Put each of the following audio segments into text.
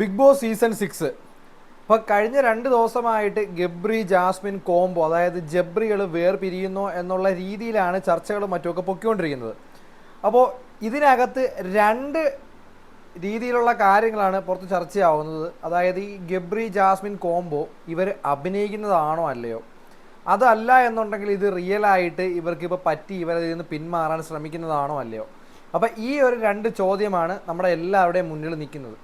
Big boss season six. ഇപ്പോൾ കഴിഞ്ഞ രണ്ട് ദിവസമായിട്ട് ഗബ്രി ജാസ്മിൻ കോംബോ അതായത് ജബ്രികൾ വേർപിരിയുന്നു എന്നുള്ള രീതിയിലാണ് ചർച്ചകളും മറ്റുമൊക്കെ പൊക്കിക്കൊണ്ടിരിക്കുന്നത് അപ്പോൾ ഇതിനകത്ത് രണ്ട് രീതിയിലുള്ള കാര്യങ്ങളാണ് പുറത്ത് ചർച്ചയാവുന്നത് അതായത് ഈ ഗബ്രി ജാസ്മിൻ കോംബോ ഇവർ അഭിനയിക്കുന്നതാണോ അല്ലയോ? അതല്ല എന്നുണ്ടെങ്കിൽ ഇത് റിയൽ ആയിട്ട് ഇവർക്ക് ഇപ്പോൾ പറ്റി ഇവരതിൽ നിന്ന് പിന്മാറാൻ ശ്രമിക്കുന്നതാണോ അല്ലയോ? അപ്പോൾ ഈ ഒരു രണ്ട് ചോദ്യമാണ് നമ്മുടെ എല്ലാവരുടെയും മുന്നിൽ നിൽക്കുന്നത്.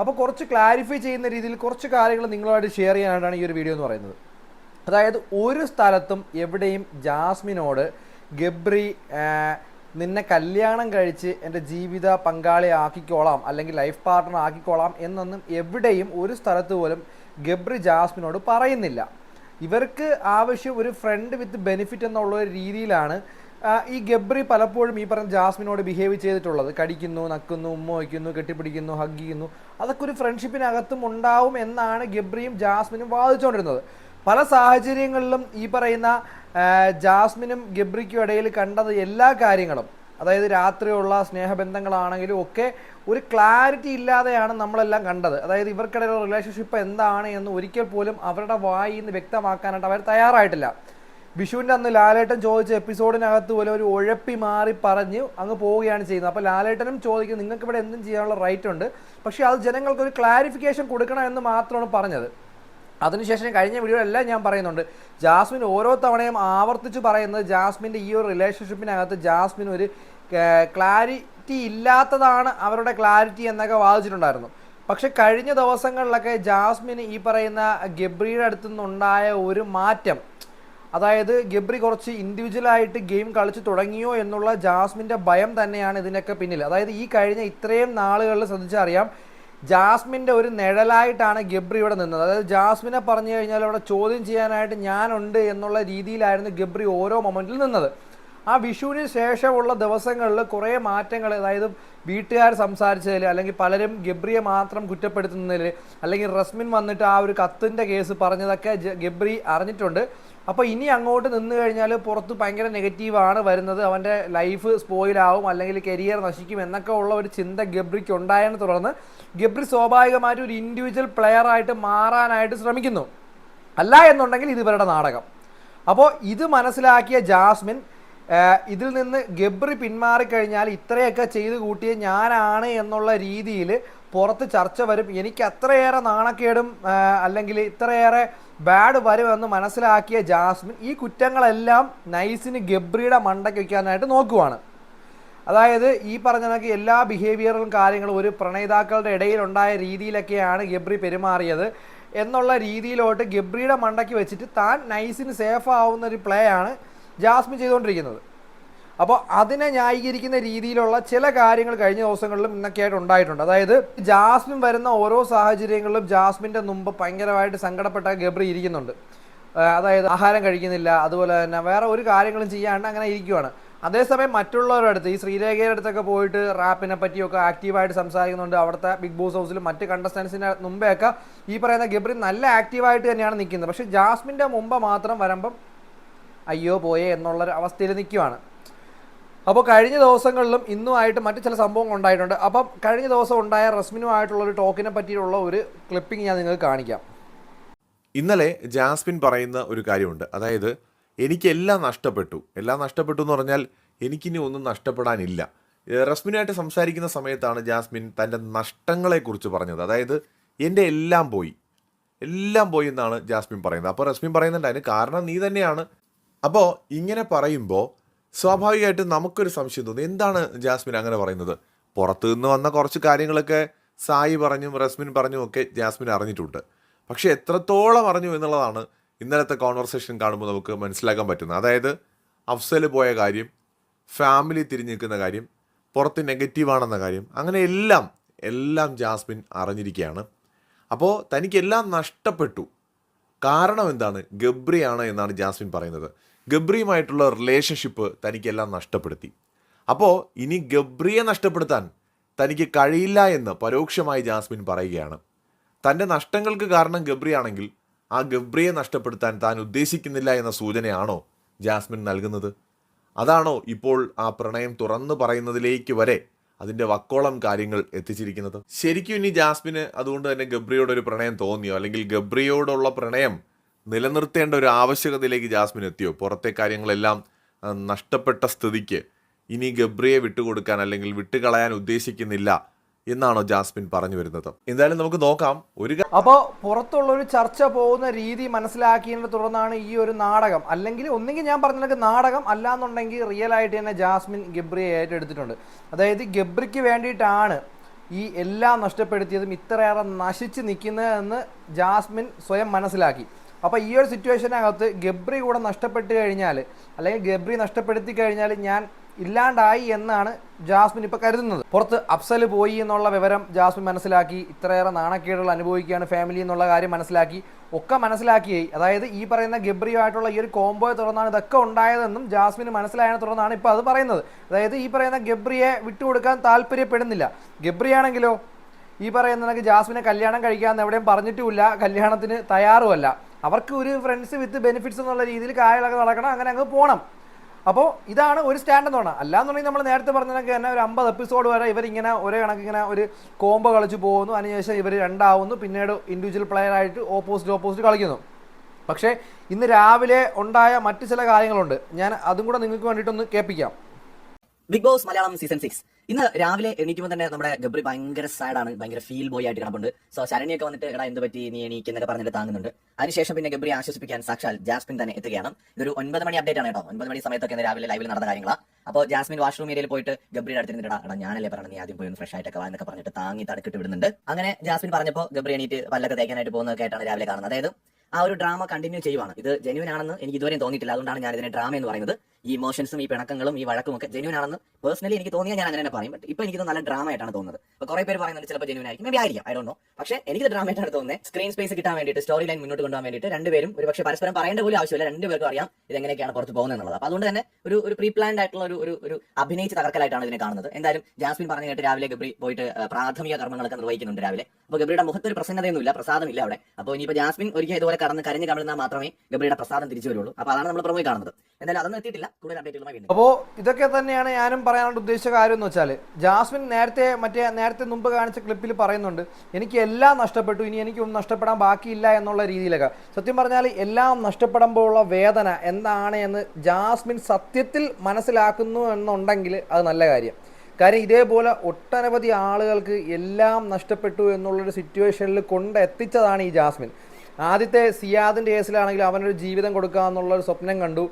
അപ്പോൾ കുറച്ച് ക്ലാരിഫൈ ചെയ്യുന്ന രീതിയിൽ കുറച്ച് കാര്യങ്ങൾ നിങ്ങളുമായിട്ട് ഷെയർ ചെയ്യാനായിട്ടാണ് ഈ ഒരു വീഡിയോ എന്ന് പറയുന്നത്. അതായത് ഒരു സ്ഥലത്തും എവിടെയും ജാസ്മിനോട് ഗബ്രി നിന്നെ കല്യാണം കഴിച്ച് എന്റെ ജീവിത പങ്കാളി ആക്കിക്കോളാം അല്ലെങ്കിൽ ലൈഫ് പാർട്ട്ണർ ആക്കിക്കോളാം എന്നൊന്നും എവിടെയും ഒരു സ്ഥലത്ത് പോലും ഗബ്രി ജാസ്മിനോട് പറയുന്നില്ല. ഇവർക്ക് ആവശ്യം ഒരു ഫ്രണ്ട് വിത്ത് ബെനിഫിറ്റ് എന്നുള്ള രീതിയിലാണ് ഈ ഗബ്രി പലപ്പോഴും ഈ പറഞ്ഞ ജാസ്മിനോട് ബിഹേവ് ചെയ്തിട്ടുള്ളത്. കടിക്കുന്നു നക്കുന്നു ഉമ്മ വയ്ക്കുന്നു കെട്ടിപ്പിടിക്കുന്നു ഹഗ് ചെയ്യുന്നു. അതൊക്കെ ഒരു ഫ്രണ്ട്ഷിപ്പിനകത്തും ഉണ്ടാവും എന്നാണ് ഗബ്രിയും ജാസ്മിനും വാദിച്ചുകൊണ്ടിരുന്നത് പല സാഹചര്യങ്ങളിലും ഈ പറയുന്ന ജാസ്മിനും ഗബ്രിക്കും ഇടയിൽ കണ്ടത് എല്ലാ കാര്യങ്ങളും അതായത് രാത്രിയുള്ള സ്നേഹബന്ധങ്ങളാണെങ്കിലും ഒക്കെ ഒരു ക്ലാരിറ്റി ഇല്ലാതെയാണ് നമ്മളെല്ലാം കണ്ടത്. അതായത് ഇവർക്കിടയിലുള്ള റിലേഷൻഷിപ്പ് എന്താണ് എന്ന് ഒരിക്കൽ പോലും അവരുടെ വായിൽ നിന്ന് വ്യക്തമാക്കാനായിട്ട് അവർ തയ്യാറായിട്ടില്ല. വിഷുവിന്റെ അന്ന് ലാലേട്ടൻ ചോദിച്ച എപ്പിസോഡിനകത്ത് പോലെ ഒരു ഉഴപ്പി മാറി പറഞ്ഞ് അങ്ങ് പോവുകയാണ് ചെയ്യുന്നത്. അപ്പോൾ ലാലേട്ടനും ചോദിക്കും നിങ്ങൾക്ക് ഇവിടെ എന്തും ചെയ്യാനുള്ള റൈറ്റ് ഉണ്ട്. പക്ഷേ അത് ജനങ്ങൾക്ക് ഒരു ക്ലാരിഫിക്കേഷൻ കൊടുക്കണം എന്ന് മാത്രമാണ് പറഞ്ഞത്. അതിനുശേഷം കഴിഞ്ഞ വീഡിയോയിലെല്ലാം ഞാൻ പറയുന്നുണ്ട്. ജാസ്മിൻ ഓരോ തവണയും ആവർത്തിച്ച് പറയുന്നത് ജാസ്മിന്റെ ഈ ഒരു റിലേഷൻഷിപ്പിനകത്ത് ജാസ്മിൻ ഒരു ക്ലാരിറ്റി ഇല്ലാത്തതാണ് അവരുടെ ക്ലാരിറ്റി എന്നൊക്കെ വാദിച്ചിട്ടുണ്ടായിരുന്നു. പക്ഷെ കഴിഞ്ഞ ദിവസങ്ങളിലൊക്കെ ജാസ്മിന് ഈ പറയുന്ന ഗബ്രിയുടെ അടുത്തു നിന്നുണ്ടായ ഒരു മാറ്റം അതായത് ഗബ്രി കുറച്ച് ഇൻഡിവിജ്വലായിട്ട് ഗെയിം കളിച്ച് തുടങ്ങിയോ എന്നുള്ള ജാസ്മിന്റെ ഭയം തന്നെയാണ് ഇതിനൊക്കെ പിന്നിൽ. അതായത് ഈ കഴിഞ്ഞ ഇത്രയും നാളുകളിൽ ശ്രദ്ധിച്ചറിയാം ജാസ്മിന്റെ ഒരു നിഴലായിട്ടാണ് ഗബ്രി ഇവിടെ നിന്നത്. അതായത് ജാസ്മിനെ പറഞ്ഞു കഴിഞ്ഞാൽ അവിടെ ചോദ്യം ചെയ്യാനായിട്ട് ഞാനുണ്ട് എന്നുള്ള രീതിയിലായിരുന്നു ഗബ്രി ഓരോ മൊമെന്റിൽ നിന്നത്. ആ വിഷുവിന് ശേഷമുള്ള ദിവസങ്ങളിൽ കുറേ മാറ്റങ്ങൾ അതായത് വീട്ടുകാർ സംസാരിച്ചതിൽ അല്ലെങ്കിൽ പലരും ഗബ്രിയെ മാത്രം കുറ്റപ്പെടുത്തുന്നതിൽ അല്ലെങ്കിൽ റസ്മിൻ വന്നിട്ട് ആ ഒരു കത്തിന്റെ കേസ് പറഞ്ഞതൊക്കെ ഗബ്രി അറിഞ്ഞിട്ടുണ്ട്. അപ്പോൾ ഇനി അങ്ങോട്ട് നിന്ന് കഴിഞ്ഞാൽ പുറത്ത് ഭയങ്കര നെഗറ്റീവാണ് വരുന്നത്. അവന്റെ ലൈഫ് സ്പോയിലാവും അല്ലെങ്കിൽ കരിയർ നശിക്കും എന്നൊക്കെ ഉള്ള ഒരു ചിന്ത ഗബ്രിക്ക് ഉണ്ടായതിനെ തുടർന്ന് ഗബ്രി സ്വാഭാവികമായിട്ട് ഒരു ഇൻഡിവിജ്വൽ പ്ലെയർ ആയിട്ട് മാറാനായിട്ട് ശ്രമിക്കുന്നു. അല്ല എന്നുണ്ടെങ്കിൽ ഇത് ഇവരുടെ നാടകം. അപ്പോൾ ഇത് മനസ്സിലാക്കിയ ജാസ്മിൻ ഇതിൽ നിന്ന് ഗബ്രി പിന്മാറിക്കഴിഞ്ഞാൽ ഇത്രയൊക്കെ ചെയ്ത് കൂട്ടിയ ഞാനാണ് എന്നുള്ള രീതിയിൽ പുറത്ത് ചർച്ച വരും. എനിക്ക് അത്രയേറെ നാണക്കേടും അല്ലെങ്കിൽ ഇത്രയേറെ ബാഡ് വരുമെന്ന് മനസ്സിലാക്കിയ ജാസ്മിൻ ഈ കുറ്റങ്ങളെല്ലാം നൈസിന് ഗബ്രിയുടെ മണ്ടയ്ക്ക് വയ്ക്കാനായിട്ട് നോക്കുവാണ്. അതായത് ഈ പറഞ്ഞ കണക്ക് എല്ലാ ബിഹേവിയറും കാര്യങ്ങളും ഒരു പ്രണയിതാക്കളുടെ ഇടയിലുണ്ടായ രീതിയിലൊക്കെയാണ് ഗബ്രി പെരുമാറിയത് എന്നുള്ള രീതിയിലോട്ട് ഗബ്രിയുടെ മണ്ടയ്ക്ക് വെച്ചിട്ട് താൻ നൈസിന് സേഫ് ആവുന്ന ഒരു പ്ലേ ആണ് ജാസ്മിൻ ചെയ്തുകൊണ്ടിരിക്കുന്നത്. അപ്പോൾ അതിനെ ന്യായീകരിക്കുന്ന രീതിയിലുള്ള ചില കാര്യങ്ങൾ കഴിഞ്ഞ ദിവസങ്ങളിലും ഇന്നൊക്കെയായിട്ട് ഉണ്ടായിട്ടുണ്ട്. അതായത് ജാസ്മിൻ വരുന്ന ഓരോ സാഹചര്യങ്ങളിലും ജാസ്മിന്റെ മുമ്പ് ഭയങ്കരമായിട്ട് സങ്കടപ്പെട്ട ഗബ്രി ഇരിക്കുന്നുണ്ട്. അതായത് ആഹാരം കഴിക്കുന്നില്ല അതുപോലെ തന്നെ വേറെ ഒരു കാര്യങ്ങളും ചെയ്യാണ്ട് അങ്ങനെ ഇരിക്കുവാണ്. അതേസമയം മറ്റുള്ളവരുടെ അടുത്ത് ഈ ശ്രീരേഖയുടെ അടുത്തൊക്കെ പോയിട്ട് റാപ്പിനെ പറ്റിയൊക്കെ ആക്റ്റീവായിട്ട് സംസാരിക്കുന്നുണ്ട്. അവിടുത്തെ ബിഗ് ബോസ് ഹൗസിൽ മറ്റ് കണ്ടസ്റ്റൻസിന് മുമ്പെയൊക്കെ ഈ പറയുന്ന ഗബ്രി നല്ല ആക്റ്റീവായിട്ട് തന്നെയാണ് നിൽക്കുന്നത്. പക്ഷേ ജാസ്മിന്റെ മുമ്പ് മാത്രം വരുമ്പം അയ്യോ പോയേ എന്നുള്ളൊരു അവസ്ഥയിൽ നിൽക്കുവാണ്. അപ്പോൾ കഴിഞ്ഞ ദിവസങ്ങളിലും ഇന്നുമായിട്ട് മറ്റു ചില സംഭവങ്ങൾ ഉണ്ടായിട്ടുണ്ട്. അപ്പം കഴിഞ്ഞ ദിവസം ഉണ്ടായ റസ്മിനുമായിട്ടുള്ള ഒരു ടോക്കിനെ പറ്റിയുള്ള ഒരു ക്ലിപ്പിംഗ് ഞാൻ നിങ്ങൾക്ക് കാണിക്കാം. ഇന്നലെ ജാസ്മിൻ പറയുന്ന ഒരു കാര്യമുണ്ട്. അതായത് എനിക്കെല്ലാം നഷ്ടപ്പെട്ടു. എല്ലാം നഷ്ടപ്പെട്ടു എന്ന് പറഞ്ഞാൽ എനിക്കിനി ഒന്നും നഷ്ടപ്പെടാനില്ല. റസ്മിനായിട്ട് സംസാരിക്കുന്ന സമയത്താണ് ജാസ്മിൻ തന്റെ നഷ്ടങ്ങളെക്കുറിച്ച് പറഞ്ഞത്. അതായത് എന്റെ എല്ലാം പോയി. എല്ലാം പോയി എന്നാണ് ജാസ്മിൻ പറയുന്നത്. അപ്പോൾ റസ്മിൻ പറയുന്നുണ്ട് അതിന് കാരണം നീ തന്നെയാണ്. അപ്പോൾ ഇങ്ങനെ പറയുമ്പോൾ സ്വാഭാവികമായിട്ടും നമുക്കൊരു സംശയം തോന്നി. എന്താണ് ജാസ്മിൻ അങ്ങനെ പറയുന്നത്? പുറത്തു നിന്ന് വന്ന കുറച്ച് കാര്യങ്ങളൊക്കെ സായി പറഞ്ഞും റസ്മിൻ പറഞ്ഞും ഒക്കെ ജാസ്മിൻ അറിഞ്ഞിട്ടുണ്ട്. പക്ഷേ എത്രത്തോളം അറിഞ്ഞു എന്നുള്ളതാണ് ഇന്നലത്തെ കോൺവെർസേഷൻ കാണുമ്പോൾ നമുക്ക് മനസ്സിലാക്കാൻ പറ്റുന്നത്. അതായത് അഫ്സൽ പോയ കാര്യം ഫാമിലി തിരിഞ്ഞു നിൽക്കുന്ന കാര്യം പുറത്ത് നെഗറ്റീവാണെന്ന കാര്യം അങ്ങനെ എല്ലാം എല്ലാം ജാസ്മിൻ അറിഞ്ഞിരിക്കുകയാണ്. അപ്പോൾ തനിക്കെല്ലാം നഷ്ടപ്പെട്ടു. കാരണം എന്താണ്? ഗബ്രിയാണ് എന്നാണ് ജാസ്മിൻ പറയുന്നത്. ഗബ്രിയുമായിട്ടുള്ള റിലേഷൻഷിപ്പ് തനിക്കെല്ലാം നഷ്ടപ്പെടുത്തി. അപ്പോൾ ഇനി ഗബ്രിയെ നഷ്ടപ്പെടുത്താൻ തനിക്ക് കഴിയില്ല എന്ന് പരോക്ഷമായി ജാസ്മിൻ പറയുകയാണ്. തന്റെ നഷ്ടങ്ങൾക്ക് കാരണം ഗബ്രിയാണെങ്കിൽ ആ ഗബ്രിയെ നഷ്ടപ്പെടുത്താൻ താൻ ഉദ്ദേശിക്കുന്നില്ല എന്ന സൂചനയാണോ ജാസ്മിൻ നൽകുന്നത്? അതാണോ ഇപ്പോൾ ആ പ്രണയം തുറന്നു പറയുന്നതിലേക്ക് വരെ അതിന്റെ വക്കോളം കാര്യങ്ങൾ എത്തിച്ചിരിക്കുന്നത്? ശരിക്കും ഇനി ജാസ്മിന് അതുകൊണ്ട് തന്നെ ഗബ്രിയോടൊരു പ്രണയം തോന്നിയോ? അല്ലെങ്കിൽ ഗബ്രിയോടുള്ള പ്രണയം നിലനിർത്തേണ്ട ഒരു ആവശ്യകതയിലേക്ക് ജാസ്മിൻ എത്തിയോ? പുറത്തെ കാര്യങ്ങളെല്ലാം നഷ്ടപ്പെട്ട സ്ഥിതിക്ക്. ഇനി ഗബ്രിയെ വിട്ടുകൊടുക്കാൻ അല്ലെങ്കിൽ വിട്ടുകളയാൻ ഉദ്ദേശിക്കുന്നില്ല എന്നാണോ ജാസ്മിൻ പറഞ്ഞു വരുന്നത്? എന്തായാലും നമുക്ക് നോക്കാം. ഒരു അപ്പോൾ പുറത്തുള്ള ഒരു ചർച്ച പോകുന്ന രീതി മനസ്സിലാക്കിയതിനെ തുടർന്നാണ് ഈ ഒരു നാടകം. അല്ലെങ്കിൽ ഒന്നെങ്കിൽ ഞാൻ പറഞ്ഞ നാടകം അല്ലാന്നുണ്ടെങ്കിൽ റിയൽ ആയിട്ട് തന്നെ ജാസ്മിൻ ഗബ്രിയെ ഏറ്റെടുത്തിട്ടുണ്ട്. അതായത് ഗബ്രിക്ക് വേണ്ടിയിട്ടാണ് ഈ എല്ലാം നഷ്ടപ്പെടുത്തിയതും ഇത്രയേറെ നശിച്ച് നിൽക്കുന്നതെന്ന് ജാസ്മിൻ സ്വയം മനസ്സിലാക്കി. അപ്പോൾ ഈ ഒരു സിറ്റുവേഷനകത്ത് ഗബ്രി കൂടെ നഷ്ടപ്പെട്ട് കഴിഞ്ഞാൽ അല്ലെങ്കിൽ ഗബ്രി നഷ്ടപ്പെടുത്തി കഴിഞ്ഞാൽ ഞാൻ ഇല്ലാണ്ടായി എന്നാണ് ജാസ്മിൻ ഇപ്പോൾ കരുതുന്നത്. പുറത്ത് അഫ്സൽ പോയി എന്നുള്ള വിവരം ജാസ്മിൻ മനസ്സിലാക്കി ഇത്രയേറെ നാണക്കേടുകൾ അനുഭവിക്കുകയാണ് ഫാമിലി എന്നുള്ള കാര്യം മനസ്സിലാക്കി ഒക്കെ മനസ്സിലാക്കിയായി അതായത് ഈ പറയുന്ന ഗബ്രിയുമായിട്ടുള്ള ഈ ഒരു കോംബോയെ തുടർന്നാണ് ഇതൊക്കെ ഉണ്ടായതെന്നും ജാസ്മിന് മനസ്സിലായതിനെ തുടർന്നാണ് ഇപ്പോൾ അത് പറയുന്നത്. അതായത് ഈ പറയുന്ന ഗബ്രിയെ വിട്ടുകൊടുക്കാൻ താല്പര്യപ്പെടുന്നില്ല. ഗബ്രിയാണെങ്കിലോ ഈ പറയുന്ന ജാസ്മിനെ കല്യാണം കഴിക്കാമെന്ന് എവിടെയും പറഞ്ഞിട്ടുമില്ല കല്യാണത്തിന് തയ്യാറുമല്ല. അവർക്ക് ഒരു ഫ്രണ്ട്സ് വിത്ത് ബെനിഫിറ്റ്സ് എന്നുള്ള രീതിയിൽ കാര്യങ്ങളൊക്കെ നടക്കണം അങ്ങനെ അങ്ങ് പോകണം അപ്പോൾ ഇതാണ് ഒരു സ്റ്റാൻഡ് എന്ന് പറഞ്ഞാൽ. അല്ലാന്നുണ്ടെങ്കിൽ നമ്മൾ നേരത്തെ പറഞ്ഞതൊക്കെ തന്നെ ഒരു അമ്പത് എപ്പിസോഡ് വരെ ഇവരിങ്ങനെ ഒരേ കണക്കിങ്ങനെ ഒരു കോംബോ കളിച്ച് പോകുന്നു. അതിനുശേഷം ഇവർ രണ്ടാവുന്നു. പിന്നീട് ഇൻഡിവിജ്വൽ പ്ലെയർ ആയിട്ട് ഓപ്പോസിറ്റ് ഓപ്പോസിറ്റ് കളിക്കുന്നു. പക്ഷേ ഇന്ന് രാവിലെ ഉണ്ടായ മറ്റു ചില കാര്യങ്ങളുണ്ട്. ഞാൻ അതും കൂടെ നിങ്ങൾക്ക് വേണ്ടിയിട്ടൊന്ന് കേൾപ്പിക്കാം. Bigg Boss Malayalam season six ഇന്ന് രാവിലെ എണീക്കുമ്പോൾ തന്നെ നമ്മുടെ ഗബ്രി ഭയങ്കര സാഡാണ് ഭയങ്കര ഫീൽ ബോയ് ആയിട്ട് കിടപ്പുണ്ട്. സോ ശരണ്യൊക്കെ വന്നിട്ട് എടാ എന്ത് പറ്റി? നീ എണീക്ക് എന്നൊക്കെ പറഞ്ഞിട്ട് താങ്ങുന്നുണ്ട്. അതിനുശേഷം പിന്നെ ഗബ്രി ആശ്വസിപ്പിക്കാൻ സാക്ഷാൽ ജാസ്മിൻ തന്നെ എത്തുകയാണ്. ഇതൊരു ഒൻപത് മണി അപ്ഡേറ്റ് ആണ് കേട്ടോ. ഒൻപത് മണി സമയത്തൊക്കെ ഇന്ന് രാവിലെ ലൈവിൽ നടന്ന കാര്യങ്ങളാണ് അപ്പോൾ ജാസ്മിൻ വാഷ്റൂം ഏരിയയിൽ പോയിട്ട് ഗബ്രിയുടെ അടുത്തിരുന്നിട്ട് എടാ ഞാനല്ലേ പറഞ്ഞു നീ ആദ്യം പോയി ഒന്ന് ഫ്രഷ് ആയിട്ടൊക്കെ വാ എന്നൊക്കെ പറഞ്ഞിട്ട് താങ്ങി തടുക്കിട്ട് വിടുന്നുണ്ട്. അങ്ങനെ ജാസ്മിൻ പറഞ്ഞപ്പോൾ ഗബ്രി എണീറ്റ് പല്ലൊക്കെ തേക്കാനായിട്ട് പോകുന്നതൊക്കെ ആയിട്ടാണ് രാവിലെ കാണുന്നത്. അതായത് ആ ഒരു ഡ്രാമ കണ്ടിന്യൂ ചെയ്യുവാണ്. ഇത് ജെന്യൂൻ ആണെന്ന് എനിക്ക് ഇതുവരെയും തോന്നിയിട്ടില്ല. അതുകൊണ്ടാണ് ഞാൻ ഇതിനെ ഡ്രാമ എന്ന് പറയുന്നത്. ഈ ഇമോഷൻസും ഈ പിണക്കങ്ങളും ഈ വഴക്കും ഒക്കെ ജെന്യൂൻ ആണെന്ന് പേഴ്സണലി എനിക്ക് തോന്നിയാൽ ഞാൻ അങ്ങനെ തന്നെ പറയും. ബട്ട് ഇപ്പൊ എനിക്ക് നല്ല ഡ്രാമ ആയിട്ടാണ് തോന്നുന്നത്. അപ്പൊ കുറെ പേര് പറയുന്നത് ചിലപ്പോൾ ജെന്യൂൻ ആയിരിക്കും. മേബി ആയിരിക്കും. ഐ ഡോ പക്ഷേ എനിക്ക് ഡ്രാമ ആയിട്ടാണ് തോന്നുന്നത്. സ്ക്രീൻ സ്പേസ് കിട്ടാൻ വേണ്ടിയിട്ട് സ്റ്റോറി ലൈൻ മുന്നോട്ട് കൊണ്ടുപോകാൻ വേണ്ടിയിട്ട് രണ്ടുപേരും ഒരു പക്ഷേ പരസ്പരം പറയേണ്ട പോലും ആവശ്യമില്ല. രണ്ടുപേർക്കും അറിയാം ഇത് എങ്ങനെയൊക്കെയാണ് പുറത്ത് പോകുന്നത് എന്നുള്ളത്. അപ്പൊ അതുകൊണ്ട് തന്നെ ഒരു ഒരു പ്രീ പ്ലാൻഡ് ആയിട്ടുള്ള ഒരു ഒരു അഭിനയിച്ച് തകർക്കലായിട്ടാണ് ഇതിനെ കാണുന്നത്. എന്തായാലും ജാസ്മിൻ പറഞ്ഞു കേട്ട് രാവിലെ ഗബ്രി പോയിട്ട് പ്രാഥമിക കർമ്മങ്ങളൊക്കെ നിർവഹിക്കുന്നുണ്ട് രാവിലെ. അപ്പോൾ ഗബ്രിയുടെ മുഖത്ത് ഒരു പ്രസന്നതയൊന്നുമില്ല. പ്രസാദമില്ല അവിടെ. അപ്പോൾ ഇനിയിപ്പോൾ ജാസ്മിൻ ഒരിക്കൽ ഇതുപോലെ കടന്ന് കരഞ്ഞ് കമിഴ്ന്നാൽ മാത്രമേ ഗബ്രിയുടെ പ്രസാദം തിരിച്ചു വരുള്ളൂ. അപ്പോൾ അതാണ് നമ്മൾ പ്രൊമോയിൽ കാണുന്നത്. എന്തായാലും അതൊന്നും എത്തിയിട്ടില്ല. കൂടുതൽ അപ്ഡേറ്റുകളുമായി അപ്പോൾ ഇതൊക്കെ തന്നെയാണ് ഞാനും പറയാനായിട്ട് ഉദ്ദേശിച്ച കാര്യം എന്ന് വെച്ചാൽ ജാസ്മിൻ നേരത്തെ മറ്റേ നേരത്തെ മുമ്പ് കാണിച്ച ക്ലിപ്പിൽ പറയുന്നുണ്ട് എനിക്ക് എല്ലാം നഷ്ടപ്പെട്ടു ഇനി എനിക്ക് ഒന്നും നഷ്ടപ്പെടാൻ ബാക്കിയില്ല എന്നുള്ള രീതിയിലൊക്കെ. സത്യം പറഞ്ഞാൽ എല്ലാം നഷ്ടപ്പെടുമ്പോഴുള്ള വേദന എന്താണ് എന്ന് ജാസ്മിൻ സത്യത്തിൽ മനസ്സിലാക്കുന്നു എന്നുണ്ടെങ്കിൽ അത് നല്ല കാര്യം. കാര്യം ഇതേപോലെ ഒട്ടനവധി ആളുകൾക്ക് എല്ലാം നഷ്ടപ്പെട്ടു എന്നുള്ളൊരു സിറ്റുവേഷനിൽ കൊണ്ടെത്തിച്ചതാണ് ഈ ജാസ്മിൻ. ആദ്യത്തെ സിയാദിന്റെ കേസിലാണെങ്കിൽ അവനൊരു ജീവിതം കൊടുക്കുക എന്നുള്ളൊരു സ്വപ്നം കണ്ടു.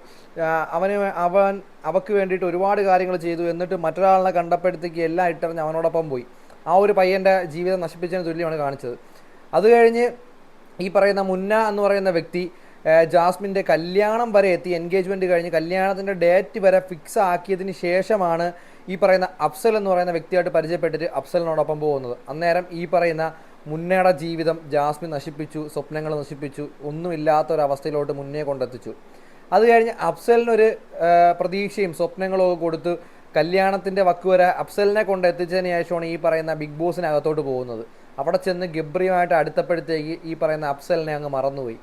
അവന് അവൻ അവക്ക് വേണ്ടിയിട്ട് ഒരുപാട് കാര്യങ്ങൾ ചെയ്തു. എന്നിട്ട് മറ്റൊരാളിനെ കണ്ടപ്പോഴത്തേക്ക് എല്ലാം ഇട്ടറിഞ്ഞ് അവനോടൊപ്പം പോയി. ആ ഒരു പയ്യന്റെ ജീവിതം നശിപ്പിച്ചതിന് തുല്യമാണ് കാണിച്ചത്. അത് കഴിഞ്ഞ് ഈ പറയുന്ന മുന്ന എന്ന് പറയുന്ന വ്യക്തി ജാസ്മിന്റെ കല്യാണം വരെ എത്തി. എൻഗേജ്മെന്റ് കഴിഞ്ഞ് കല്യാണത്തിന്റെ ഡേറ്റ് വരെ ഫിക്സ് ആക്കിയതിന് ശേഷമാണ് ഈ പറയുന്ന അഫ്സൽ എന്ന് പറയുന്ന വ്യക്തിയായിട്ട് പരിചയപ്പെട്ടിട്ട് അഫ്സലിനോടൊപ്പം പോകുന്നത്. അന്നേരം ഈ പറയുന്ന മുന്നയുടെ ജീവിതം ജാസ്മിൻ നശിപ്പിച്ചു സ്വപ്നങ്ങൾ നശിപ്പിച്ചു ഒന്നുമില്ലാത്ത ഒരു അവസ്ഥയിലോട്ട് മുന്നേ കൊണ്ടെത്തിച്ചു. അത് കഴിഞ്ഞ് അഫ്സലിനൊരു പ്രതീക്ഷയും സ്വപ്നങ്ങളും ഒക്കെ കൊടുത്ത് കല്യാണത്തിന്റെ വക്ക് വരെ അഫ്സലിനെ കൊണ്ട് എത്തിച്ചതിന് ശേഷമാണ് ഈ പറയുന്ന ബിഗ് ബോസിനകത്തോട്ട് പോകുന്നത്. അവിടെ ചെന്ന് ഗബ്രിയുമായിട്ട് അടുത്തപ്പോഴത്തേക്ക് ഈ പറയുന്ന അഫ്സലിനെ അങ്ങ് മറന്നുപോയി.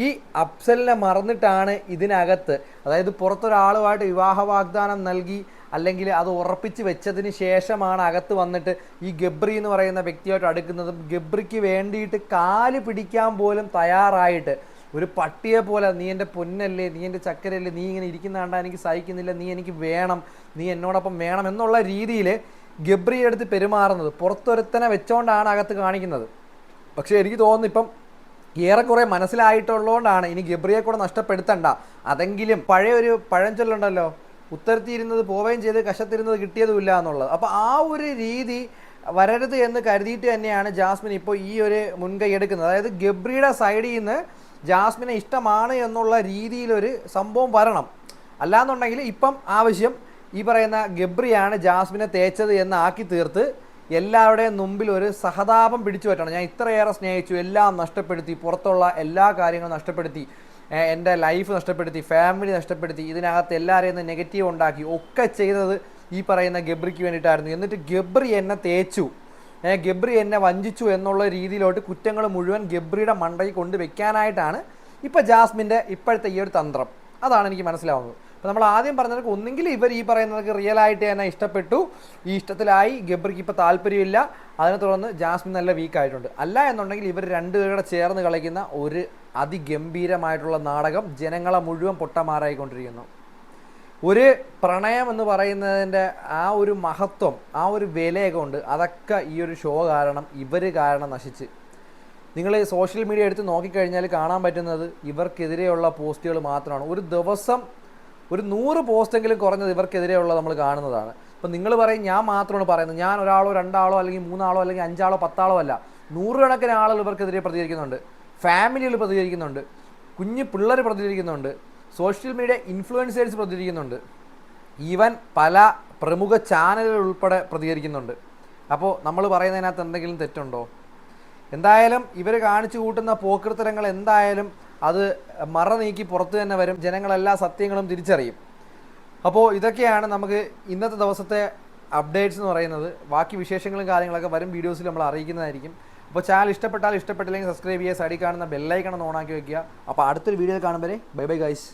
ഈ അഫ്സലിനെ മറന്നിട്ടാണ് ഇതിനകത്ത് അതായത് പുറത്തൊരാളുമായിട്ട് വിവാഹ വാഗ്ദാനം നൽകി അല്ലെങ്കിൽ അത് ഉറപ്പിച്ച് വെച്ചതിന് ശേഷമാണ് അകത്ത് വന്നിട്ട് ഈ ഗബ്രി എന്ന് പറയുന്ന വ്യക്തിയായിട്ട് അടുക്കുന്നതും ഗബ്രിക്ക് വേണ്ടിയിട്ട് കാൽ പിടിക്കാൻ പോലും തയ്യാറായിട്ട് ഒരു പട്ടിയെ പോലെ നീ എന്റെ പൊന്നല്ലേ നീ എന്റെ ചക്കരല്ലേ നീ ഇങ്ങനെ ഇരിക്കുന്ന കണ്ടാൽ എനിക്ക് സഹിക്കുന്നില്ല നീ എനിക്ക് വേണം നീ എന്നോടൊപ്പം വേണം എന്നുള്ള രീതിയിൽ ഗബ്രി എടുത്ത് പെരുമാറുന്നത് പുറത്തൊരുത്തനെ വെച്ചോണ്ടാണ് അകത്ത് കാണിക്കുന്നത്. പക്ഷേ എനിക്ക് തോന്നുന്നു ഇപ്പം ഏറെക്കുറെ മനസ്സിലായിട്ടുള്ളതുകൊണ്ടാണ് ഇനി ഗബ്രിയെ കൂടെ നഷ്ടപ്പെടുത്തണ്ട. അതെങ്കിലും പഴയ ഒരു പഴഞ്ചൊല്ലുണ്ടല്ലോ ഉത്തരത്തിയിരുന്നത് പോവുകയും ചെയ്ത് കശത്തിരുന്നത് കിട്ടിയതുമില്ല എന്നുള്ളത്. അപ്പോൾ ആ ഒരു രീതി വരരുത് എന്ന് കരുതിയിട്ട് തന്നെയാണ് ജാസ്മിൻ ഇപ്പോൾ ഈ ഒരു മുൻകൈ എടുക്കുന്നത്. അതായത് ഗബ്രിയുടെ സൈഡിൽ നിന്ന് ജാസ്മിനെ ഇഷ്ടമാണ് എന്നുള്ള രീതിയിലൊരു സംഭവം വരണം. അല്ലാന്നുണ്ടെങ്കിൽ ഇപ്പം ആവശ്യം ഈ പറയുന്ന ഗബ്രിയാണ് ജാസ്മിനെ തേച്ചത് എന്ന് ആക്കി തീർത്ത് എല്ലാവരുടെയും മുമ്പിൽ ഒരു സഹതാപം പിടിച്ചു പറ്റണം ഞാൻ ഇത്രയേറെ സ്നേഹിച്ചു എല്ലാം നഷ്ടപ്പെടുത്തി പുറത്തുള്ള എല്ലാ കാര്യങ്ങളും നഷ്ടപ്പെടുത്തി. എന്റെ ലൈഫ് നഷ്ടപ്പെടുത്തി ഫാമിലി നഷ്ടപ്പെടുത്തി ഇതിനകത്ത് എല്ലാവരെയും നെഗറ്റീവ് ഉണ്ടാക്കി ഒക്കെ ചെയ്തത് ഈ പറയുന്ന ഗബ്രിക്ക് വേണ്ടിയിട്ടായിരുന്നു. എന്നിട്ട് ഗബ്രി എന്നെ തേച്ചു. ഗബ്രി എന്നെ വഞ്ചിച്ചു എന്നുള്ള രീതിയിലോട്ട് കുറ്റങ്ങൾ മുഴുവൻ ഗബ്രിയുടെ മണ്ടയിൽ കൊണ്ട് വെക്കാനായിട്ടാണ് ഇപ്പോൾ ജാസ്മിന്റെ ഇപ്പോഴത്തെ ഈ ഒരു തന്ത്രം. അതാണ് എനിക്ക് മനസ്സിലാവുന്നത്. അപ്പോൾ നമ്മൾ ആദ്യം പറഞ്ഞത് ഒന്നെങ്കിൽ ഇവർ ഈ പറയുന്നതൊക്കെ റിയൽ ആയിട്ട് തന്നെ ഇഷ്ടപ്പെട്ടു ഈ ഇഷ്ടത്തിലായി ഗബ്രിക്ക് ഇപ്പോൾ താല്പര്യമില്ല അതിനെ തുടർന്ന് ജാസ്മിൻ നല്ല വീക്കായിട്ടുണ്ട് അല്ല എന്നുണ്ടെങ്കിൽ ഇവർ രണ്ടുപേരുടെ ചേർന്ന് കളിക്കുന്ന ഒരു അതിഗംഭീരമായിട്ടുള്ള നാടകം ജനങ്ങളെ മുഴുവൻ പൊട്ടമാറായിക്കൊണ്ടിരിക്കുന്നു. ഒരു പ്രണയം എന്ന് പറയുന്നതിന്റെ ആ ഒരു മഹത്വം ആ ഒരു വിലയൊക്കെ ഉണ്ട് അതൊക്കെ ഈ ഒരു ഷോ കാരണം ഇവർ കാരണം നശിച്ച്. നിങ്ങൾ സോഷ്യൽ മീഡിയ എടുത്ത് നോക്കിക്കഴിഞ്ഞാൽ കാണാൻ പറ്റുന്നത് ഇവർക്കെതിരെയുള്ള പോസ്റ്റുകൾ മാത്രമാണ്. ഒരു ദിവസം ഒരു നൂറ് പോസ്റ്റെങ്കിലും കുറഞ്ഞത് ഇവർക്കെതിരെയുള്ള നമ്മൾ കാണുന്നതാണ്. അപ്പം നിങ്ങൾ പറയും ഞാൻ മാത്രമാണ് പറയുന്നത്. ഞാൻ ഒരാളോ രണ്ടാളോ അല്ലെങ്കിൽ മൂന്നാളോ അല്ലെങ്കിൽ അഞ്ചാളോ പത്താളോ അല്ല. നൂറുകണക്കിന് ആളുകൾ ഇവർക്കെതിരെ പ്രതികരിക്കുന്നുണ്ട്. ഫാമിലികൾ പ്രതികരിക്കുന്നുണ്ട് കുഞ്ഞു പിള്ളേർ പ്രതികരിക്കുന്നുണ്ട് സോഷ്യൽ മീഡിയ ഇൻഫ്ലുവൻസേഴ്സ് പ്രതികരിക്കുന്നുണ്ട്. ഈവൻ പല പ്രമുഖ ചാനലുകൾ ഉൾപ്പെടെ പ്രതികരിക്കുന്നുണ്ട്. അപ്പോൾ നമ്മൾ പറയുന്നതിനകത്ത് എന്തെങ്കിലും തെറ്റുണ്ടോ? എന്തായാലും ഇവർ കാണിച്ചു കൂട്ടുന്ന പോക്കൃത്തരങ്ങൾ എന്തായാലും അത് മറ നീക്കി പുറത്തു തന്നെ വരും. ജനങ്ങളെല്ലാ സത്യങ്ങളും തിരിച്ചറിയും. അപ്പോൾ ഇതൊക്കെയാണ് നമുക്ക് ഇന്നത്തെ ദിവസത്തെ അപ്ഡേറ്റ്സ് എന്ന് പറയുന്നത്. ബാക്കി വിശേഷങ്ങളും കാര്യങ്ങളൊക്കെ വരും വീഡിയോസിൽ നമ്മൾ അറിയിക്കുന്നതായിരിക്കും. അപ്പോൾ ചാനൽ ഇഷ്ടപ്പെട്ടാൽ ഇഷ്ടപ്പെട്ടില്ലെങ്കിൽ സബ്സ്ക്രൈബ് ചെയ്യുക സൈഡിൽ കാണുന്ന ബെല്ലൈക്കണം ഓണാക്കി വെക്കുക. അപ്പോൾ അടുത്തൊരു വീഡിയോ കാണുമ്പോൾ ബൈ ബൈ ഗൈസ്.